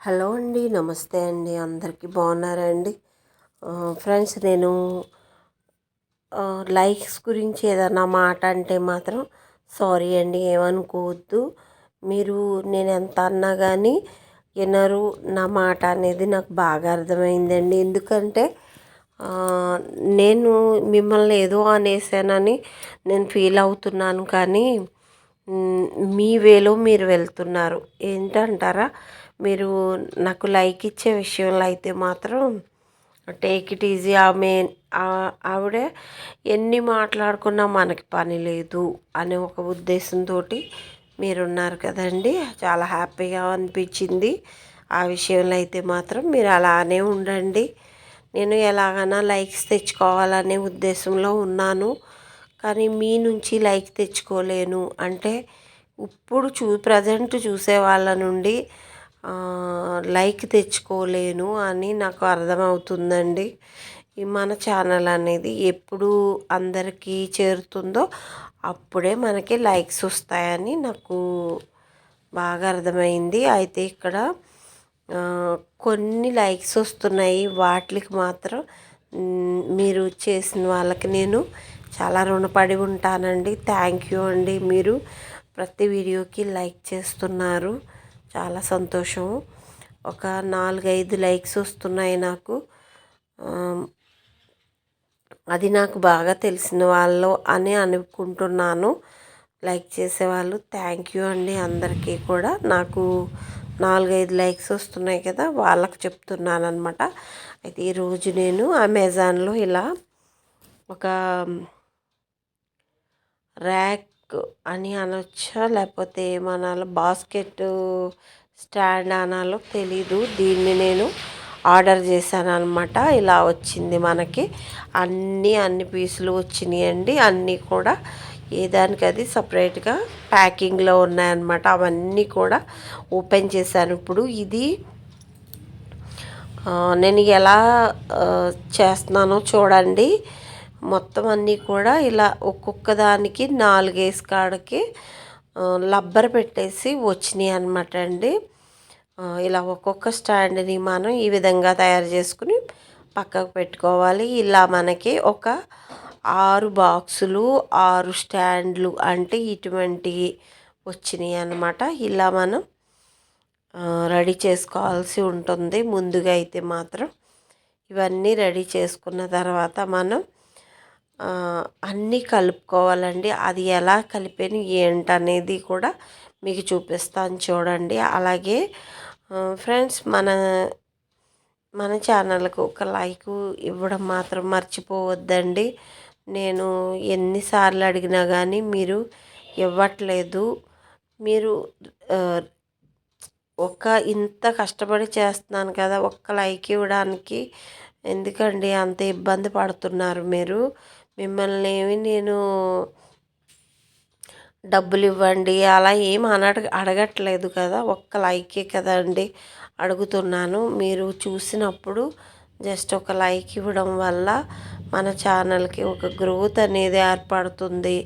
Hello అండి నమస్తే అండి. అందరికీ బాగున్నారా అండి? ఫ్రెండ్స్ నేను లైక్స్ గురించి ఏదైనా మాట అంటే మాత్రం సారీ అండి ఏమనుకోవద్దు. మీరు నేను ఎంత అన్నా కానీ వినరు. నా మాట అనేది నాకు బాగా అర్థమైందండి. ఎందుకంటే నేను మిమ్మల్ని ఏదో అనేసానని నేను ఫీల్ అవుతున్నాను కానీ మీ వేలో మీరు వెళ్తున్నారు. ఏంటంటారా? మీరు నాకు లైక్ ఇచ్చే విషయంలో అయితే మాత్రం టేక్ ఇట్ ఈజీ. ఆమె ఆ- ఆవిడ ఎన్ని మాట్లాడుకున్నా మనకి పని లేదు అనే ఒక ఉద్దేశంతో మీరున్నారు కదండి. చాలా హ్యాపీగా అనిపించింది. ఆ విషయంలో అయితే మాత్రం మీరు అలానే ఉండండి. నేను ఎలాగైనా లైక్స్ తెచ్చుకోవాలనే ఉద్దేశంలో ఉన్నాను. కానీ మీ నుంచి లైక్ తెచ్చుకోలేను. అంటే ఇప్పుడు చూ ప్రజెంట్ చూసే వాళ్ళ నుండి లైక్ తెచ్చుకోలేను అని నాకు అర్థమవుతుందండి. ఈ మన ఛానల్ అనేది ఎప్పుడు అందరికీ చేరుతుందో అప్పుడే మనకి లైక్స్ వస్తాయని నాకు బాగా అర్థమైంది. అయితే ఇక్కడ కొన్ని లైక్స్ వస్తున్నాయి. వాటికి మాత్రం మీరు చేసిన వాళ్ళకి నేను చాలా రుణపడి ఉంటానండి. థ్యాంక్ యూ అండి. మీరు ప్రతి వీడియోకి లైక్ చేస్తున్నారు. చాలా సంతోషం. ఒక నాలుగైదు లైక్స్ వస్తున్నాయి నాకు. అది నాకు బాగా తెలిసిన వాళ్ళు అని అనుకుంటున్నాను. లైక్ చేసేవాళ్ళు థ్యాంక్ యూ అండి అందరికీ కూడా. నాకు నాలుగైదు లైక్స్ వస్తున్నాయి కదా వాళ్ళకి చెప్తున్నాను అనమాట అయితే ఈరోజు నేను అమెజాన్లో ఇలా ఒక ర్యాక్ అని అనొచ్చా? లేకపోతే ఏమనాలో? బాస్కెట్ స్టాండ్ అనాలో తెలీదు. దీన్ని నేను ఆర్డర్ చేశాను అనమాట ఇలా వచ్చింది మనకి. అన్నీ అన్ని పీసులు వచ్చినాయండి. అన్నీ కూడా ఏ దానికి అది సపరేట్గా ప్యాకింగ్లో ఉన్నాయన్నమాట. అవన్నీ కూడా ఓపెన్ చేశాను. ఇప్పుడు ఇది నేను ఎలా చేస్తున్నానో చూడండి. మొత్తం అన్నీ కూడా ఇలా ఒక్కొక్క దానికి నాలుగేసి కాడకి లబ్బర్ పెట్టేసి వచ్చినాయి అనమాట అండి. ఇలా ఒక్కొక్క స్టాండ్ని మనం ఈ విధంగా తయారు చేసుకుని పక్కకు పెట్టుకోవాలి. ఇలా మనకి ఒక ఆరు బాక్సులు ఆరు స్టాండ్లు అంటే ఇటువంటి వచ్చినాయి అన్నమాట. ఇలా మనం రెడీ చేసుకోవాల్సి ఉంటుంది. ముందుగా అయితే మాత్రం ఇవన్నీ రెడీ చేసుకున్న తర్వాత మనం అన్నీ కలుపుకోవాలండి. అది ఎలా కలిపాను ఏంటనేది కూడా మీకు చూపిస్తాను చూడండి. అలాగే ఫ్రెండ్స్ మన మన ఛానల్కు ఒక లైక్ ఇవ్వడం మాత్రం మర్చిపోవద్దండి. నేను ఎన్నిసార్లు అడిగినా కానీ మీరు ఇవ్వట్లేదు. మీరు ఒక ఇంత కష్టపడి చేస్తున్నాను కదా ఒక్క లైక్ ఇవ్వడానికి ఎందుకండి అంత ఇబ్బంది పడుతున్నారు మీరు? మిమ్మల్ని ఏమి నేను డబ్బులు ఇవ్వండి అలా ఏం అనడ అడగట్లేదు కదా ఒక్క లైకే కదండి అడుగుతున్నాను. మీరు చూసినప్పుడు జస్ట్ ఒక లైక్ ఇవ్వడం వల్ల మన ఛానల్కి ఒక గ్రోత్ అనేది ఏర్పడుతుంది.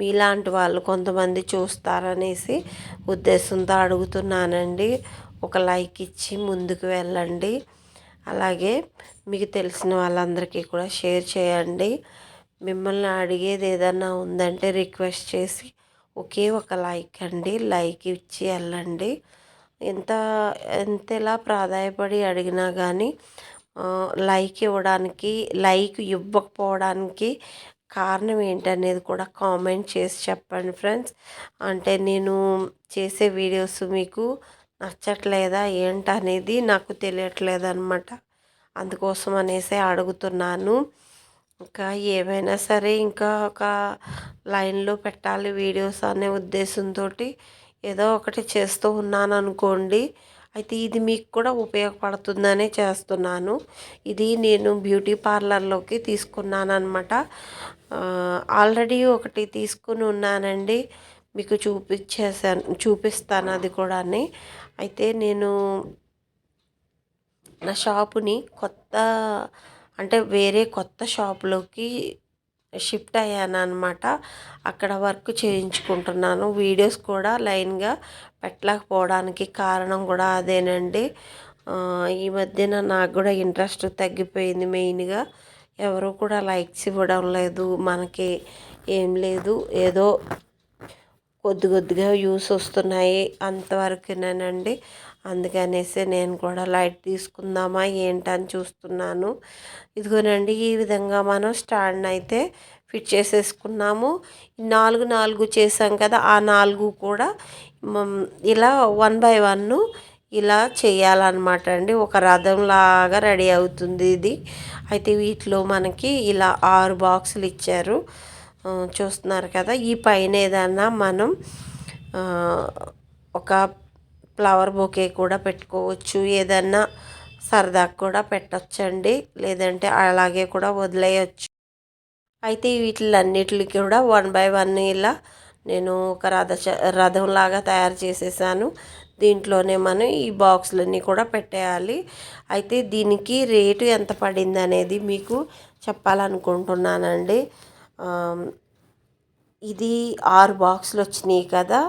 మీలాంటి వాళ్ళు కొంతమంది చూస్తారనేసి ఉద్దేశంతో అడుగుతున్నానండి. ఒక లైక్ ఇచ్చి ముందుకు వెళ్ళండి. అలాగే మీకు తెలిసిన వాళ్ళందరికీ కూడా షేర్ చేయండి. మిమ్మల్ని అడిగేది ఏదన్నా ఉందంటే రిక్వెస్ట్ చేసి ఒకే ఒక లైక్ అండి లైక్ ఇచ్చి వెళ్ళండి. ఎంత ఎంతలా ప్రాధాయపడి అడిగినా కానీ లైక్ ఇవ్వడానికి లైక్ ఇవ్వకపోవడానికి కారణం ఏంటనేది కూడా కామెంట్ చేసి చెప్పండి ఫ్రెండ్స్. అంటే నేను చేసే వీడియోస్ మీకు నచ్చట్లేదా ఏంటనేది నాకు తెలియట్లేదు అనమాట అందుకోసం అనేసి అడుగుతున్నాను. ఇంకా ఏమైనా సరే ఇంకా ఒక లైన్లో పెట్టాలి వీడియోస్ అనే ఉద్దేశంతో ఏదో ఒకటి చేస్తూ ఉన్నాను అనుకోండి అయితే ఇది మీకు కూడా ఉపయోగపడుతుందనే చేస్తున్నాను. ఇది నేను బ్యూటీ పార్లర్లోకి తీసుకున్నాను అనమాట ఆల్రెడీ ఒకటి తీసుకుని ఉన్నానండి. మీకు చూపించేసాను చూపిస్తాను అది కూడా అయితే నేను నా షాపుని కొత్త అంటే వేరే కొత్త షాపులోకి షిఫ్ట్ అయ్యాను అనమాట అక్కడ వర్క్ చేయించుకుంటున్నాను. వీడియోస్ కూడా లైన్గా పెట్టలేకపోవడానికి కారణం కూడా అదేనండి. ఈ మధ్యన నాకు కూడా ఇంట్రెస్ట్ తగ్గిపోయింది మెయిన్గా. ఎవరు కూడా లైక్స్ ఇవ్వడం లేదు. మనకి ఏం లేదు. ఏదో కొద్ది కొద్దిగా యూస్ వస్తున్నాయి అంతవరకునేనండి. అందుకనేసి నేను కూడా లైట్ తీసుకుందామా ఏంటని చూస్తున్నాను. ఇదిగోనండి ఈ విధంగా మనం స్టాండ్ అయితే ఫిట్ చేసేసుకున్నాము. నాలుగు నాలుగు చేసాం కదా ఆ నాలుగు కూడా ఇలా వన్ బై వన్ ఇలా చేయాలన్నమాట అండి. ఒక రథంలాగా రెడీ అవుతుంది ఇది. అయితే వీటిలో మనకి ఇలా ఆరు బాక్సులు ఇచ్చారు. చూస్తున్నారు కదా ఈ పైన ఏదన్నా మనం ఒక ఫ్లవర్ బొకే కూడా పెట్టుకోవచ్చు. ఏదన్నా సరదా కూడా పెట్టచ్చండి. లేదంటే అలాగే కూడా వదిలేయచ్చు. అయితే వీటిలన్నిటికి కూడా వన్ బై వన్ ఇలా నేను ఒక రథ రథంలాగా తయారు చేసేసాను. దీంట్లోనే మనం ఈ బాక్సులన్నీ కూడా పెట్టేయాలి. అయితే దీనికి రేటు ఎంత పడింది అనేది మీకు చెప్పాలనుకుంటున్నానండి. ఇది ఆరు బాక్సులు వచ్చినాయి కదా.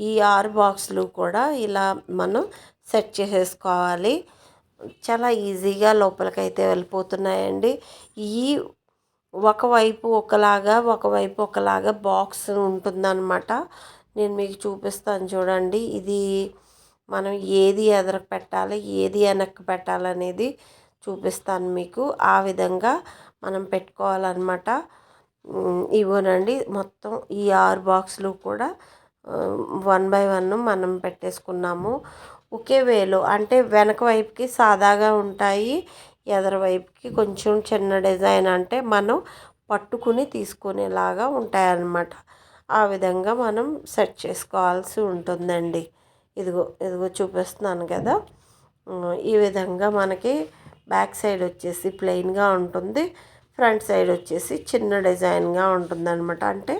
ఈ ఆరు బాక్సులు కూడా ఇలా మనం సెట్ చేసేసుకోవాలి. చాలా ఈజీగా లోపలికైతే వెళ్ళిపోతున్నాయండి. ఈ ఒకవైపు ఒకలాగా ఒకవైపు ఒకలాగా బాక్స్ ఉంటుందన్నమాట. నేను మీకు చూపిస్తాను చూడండి. ఇది మనం ఏది ఎదరకు పెట్టాలి ఏది వెనక్కి పెట్టాలనేది చూపిస్తాను మీకు. ఆ విధంగా మనం పెట్టుకోవాలన్నమాట. ఇవ్వనండి. మొత్తం ఈ ఆరు బాక్సులు కూడా వన్ బై వన్ మనం పెట్టేసుకున్నాము. ఒకే వేలో అంటే వెనక వైపుకి సాదాగా ఉంటాయి ఎదర వైపుకి కొంచెం చిన్న డిజైన్ అంటే మనం పట్టుకుని తీసుకునేలాగా ఉంటాయన్నమాట. ఆ విధంగా మనం సెట్ చేసుకోవాల్సి ఉంటుందండి. ఇదిగో ఇదిగో చూపిస్తున్నాను కదా. ఈ విధంగా మనకి బ్యాక్ సైడ్ వచ్చేసి ప్లెయిన్గా ఉంటుంది ఫ్రంట్ సైడ్ వచ్చేసి చిన్న డిజైన్గా ఉంటుందన్నమాట. అంటే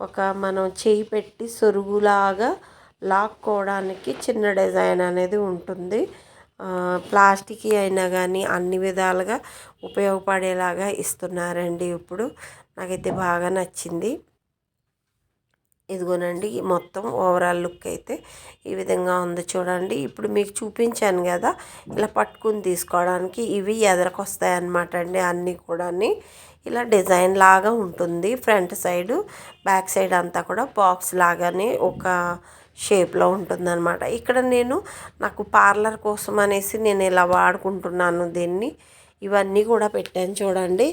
ఒక మనం చేయి పెట్టి సొరుగులాగా లాక్కోవడానికి చిన్న డిజైన్ అనేది ఉంటుంది. ప్లాస్టిక్ అయినా కానీ అన్ని విధాలుగా ఉపయోగపడేలాగా ఇస్తున్నారండి ఇప్పుడు. నాకైతే బాగా నచ్చింది. ఇదిగోనండి మొత్తం ఓవరాల్ లుక్ అయితే ఈ విధంగా ఉంది చూడండి. ఇప్పుడు మీకు చూపించాను కదా ఇలా పట్టుకుని తీసుకోవడానికి ఇవి ఎదరకొస్తాయి అన్నమాట అండి అన్నీ కూడా ఇలా డిజైన్ లాగా ఉంటుంది ఫ్రంట్ సైడు బ్యాక్ సైడ్ అంతా కూడా బాక్స్ లాగానే ఒక షేప్లో ఉంటుందన్నమాట. ఇక్కడ నేను నాకు పార్లర్ కోసం అనేసి నేను ఇలా వాడుకుంటున్నాను దీన్ని. ఇవన్నీ కూడా పెట్టాను చూడండి.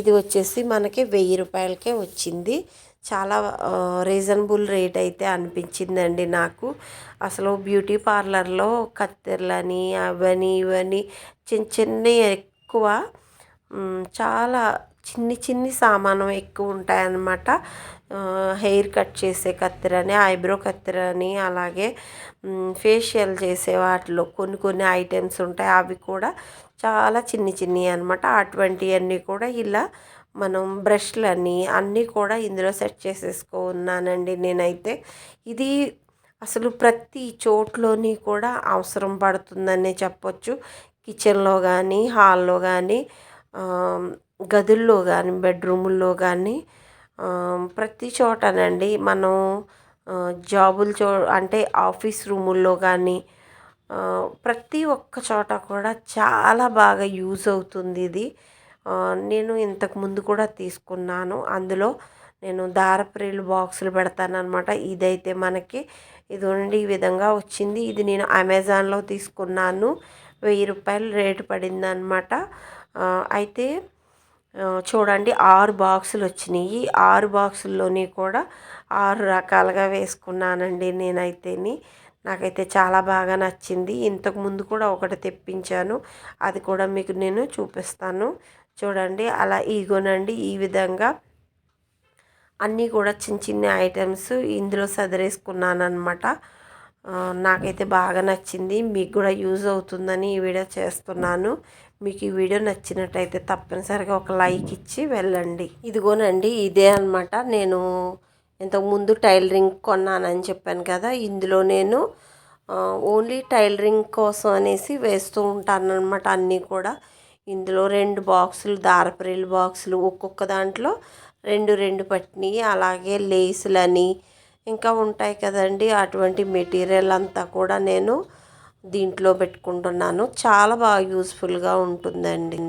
ఇది వచ్చేసి మనకి వెయ్యి రూపాయలకే వచ్చింది. చాలా రీజనబుల్ రేట్ అయితే అనిపించిందండి నాకు. అసలు బ్యూటీ పార్లర్లో కత్తెరలని అవని ఇవని చిన్న చిన్న ఎక్కువ చాలా చిన్ని చిన్ని సామానం ఎక్కువ ఉంటాయన్నమాట. హెయిర్ కట్ చేసే కత్తెరని ఐబ్రో కత్తిరని అలాగే ఫేషియల్ చేసే వాటిలో కొన్ని కొన్ని ఐటమ్స్ ఉంటాయి. అవి కూడా చాలా చిన్ని చిన్ని అనమాట అటువంటివన్నీ కూడా ఇలా మనం బ్రష్లని అన్నీ కూడా ఇందులో సెట్ చేసేసుకున్నానండి నేనైతే. ఇది అసలు ప్రతి చోట్లోని కూడా అవసరం పడుతుందనే చెప్పొచ్చు. కిచెన్లో కానీ హాల్లో కానీ గదుల్లో కానీ బెడ్రూముల్లో కానీ ప్రతి చోటనండి మనం జాబులు చో అంటే ఆఫీస్ రూముల్లో కానీ ప్రతి ఒక్క చోట కూడా చాలా బాగా యూజ్ అవుతుంది ఇది. నేను ఇంతకు ముందు కూడా తీసుకున్నాను. అందులో నేను దారప్రేలు బాక్సులు పెడతానమాట ఇదైతే మనకి ఇది ఉండి ఈ విధంగా వచ్చింది. ఇది నేను అమెజాన్లో తీసుకున్నాను. వెయ్యి రూపాయలు రేటు పడింది అనమాట అయితే చూడండి ఆరు బాక్సులు వచ్చినాయి. ఆరు బాక్సుల్లోని కూడా ఆరు రకాలుగా వేసుకున్నానండి నేనైతేని. నాకైతే చాలా బాగా నచ్చింది. ఇంతకుముందు కూడా ఒకటి తెప్పించాను. అది కూడా మీకు నేను చూపిస్తాను. చూడండి అలా ఈగోనండి ఈ విధంగా. అన్నీ కూడా చిన్న చిన్న ఐటమ్స్ ఇందులో సదిరేసుకున్నాను అనమాట నాకైతే బాగా నచ్చింది. మీకు కూడా యూజ్ అవుతుందని ఈ వీడియో చేస్తున్నాను. మీకు ఈ వీడియో నచ్చినట్టయితే తప్పనిసరిగా ఒక లైక్ ఇచ్చి వెళ్ళండి. ఇదిగోనండి ఇదే అనమాట నేను ఇంతకుముందు టైలరింగ్ కొన్నానని చెప్పాను కదా ఇందులో నేను ఓన్లీ టైలరింగ్ కోసం అనేసి వేస్తూ ఉంటాను అనమాట అన్నీ కూడా. ఇందులో రెండు బాక్సులు దారపరీలు బాక్సులు ఒక్కొక్క దాంట్లో రెండు రెండు పట్టినవి అలాగే లేసులని ఇంకా ఉంటాయి కదండి. అటువంటి మెటీరియల్ అంతా కూడా నేను దీంట్లో పెట్టుకుంటున్నాను. చాలా బాగా యూస్ఫుల్గా ఉంటుందండి.